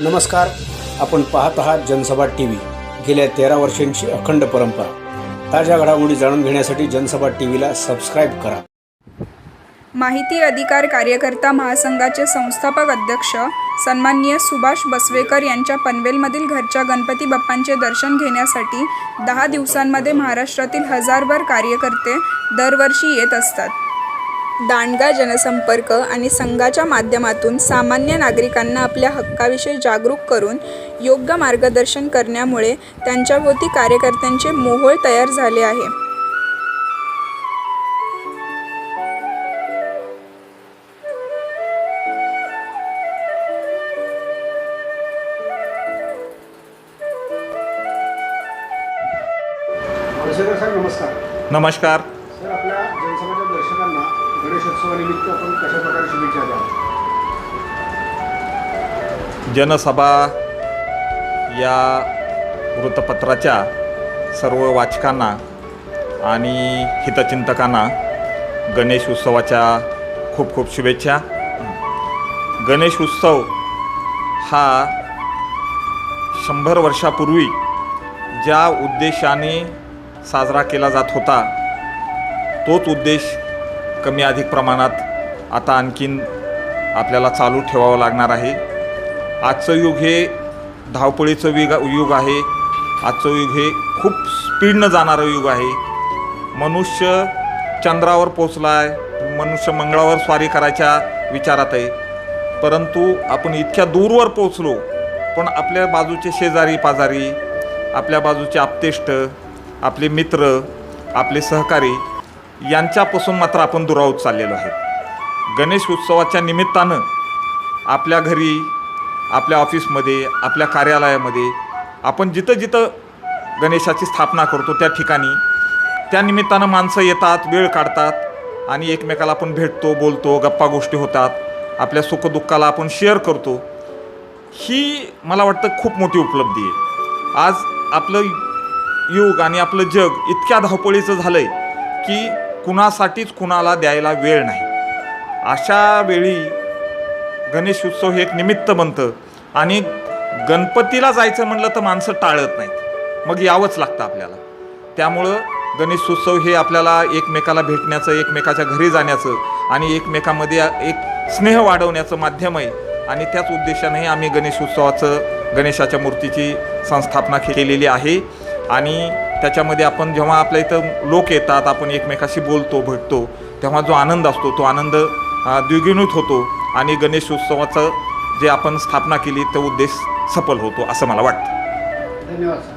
नमस्कार. आपण पाहत आहात जनसभा टी व्ही गेल्या तेरा वर्षांची अखंड परंपरा. ताज्या घडामोडी जाणून घेण्यासाठी जनसभा टी व्हीला सबस्क्राईब करा. माहिती अधिकार कार्यकर्ता महासंघाचे संस्थापक अध्यक्ष सन्माननीय सुभाष बसवेकर यांच्या पनवेलमधील घरच्या गणपती बाप्पांचे दर्शन घेण्यासाठी दहा दिवसांमध्ये महाराष्ट्रातील हजारभर कार्यकर्ते दरवर्षी येत असतात. दांडगा जनसंपर्क आणि संघाच्या माध्यमातून सामान्य नागरिकांना आपल्या हक्काविषयी जागरूक करून योग्य मार्गदर्शन करण्यामुळे त्यांच्याभोवती कार्यकर्त्यांचे मोहोळ तयार झाले आहे. नमस्कार. नमस्कार. सर आपल्या जनसभाच्या दर्शकांना गणेशोत्सवानिमित्त आपण कशा प्रकारे शुभेच्छा द्या जनसभा या वृत्तपत्राच्या सर्व वाचकांना आणि हितचिंतकांना गणेश उत्सवाच्या खूप खूप शुभेच्छा. गणेश उत्सव हा शंभर वर्षापूर्वी ज्या उद्देशाने साजरा केला जात होता तोच उद्देश कमी अधिक प्रमाणात आता आणखीन आपल्याला चालू ठेवावं लागणार आहे. आजचं युग हे धावपळीचं युग युग आहे. आजचं युग हे खूप स्पीडनं जाणारं युग आहे. मनुष्य चंद्रावर पोचला आहे मनुष्य मंगळावर स्वारी करायच्या विचारात आहे. परंतु आपण इतक्या दूरवर पोचलो पण आपल्या बाजूचे शेजारी पाजारी आपल्या बाजूचे आपतेष्ट आपले मित्र आपले सहकारी यांच्यापासून मात्र आपण दुरावत चाललेलो आहे. गणेश उत्सवाच्या निमित्तानं आपल्या घरी आपल्या ऑफिसमध्ये आपल्या कार्यालयामध्ये आपण जिथं जिथं गणेशाची स्थापना करतो त्या ठिकाणी त्या निमित्तानं माणसं येतात वेळ काढतात आणि एकमेकाला आपण भेटतो बोलतो गप्पा गोष्टी होतात. आपल्या सुखदुःखाला आपण शेअर करतो. ही मला वाटतं खूप मोठी उपलब्धी आहे. आज आपलं युग आणि आपलं जग इतक्या धावपळीचं झालं आहे की कुणासाठीच कुणाला द्यायला वेळ नाही. अशा वेळी गणेश उत्सव हे एक निमित्त बनतं आणि गणपतीला जायचं म्हटलं तर माणसं टाळत नाहीत. मग यावंच लागतं आपल्याला. त्यामुळं गणेश उत्सव हे आपल्याला एकमेकाला भेटण्याचं एकमेकाच्या घरी जाण्याचं आणि एकमेकामध्ये एक स्नेह वाढवण्याचं माध्यम आहे आणि त्याच उद्देशाने आम्ही गणेश उत्सवाचं गणेशाच्या मूर्तीची संस्थापना केलेली आहे. आणि त्याच्यामध्ये आपण जेव्हा आपल्या इथं लोक येतात आपण एकमेकाशी बोलतो भेटतो तेव्हा जो आनंद असतो तो आनंद द्विगुणित होतो आणि गणेश उत्सवाचं जे आपण स्थापना केली तो उद्देश सफल होतो असं मला वाटतं. धन्यवाद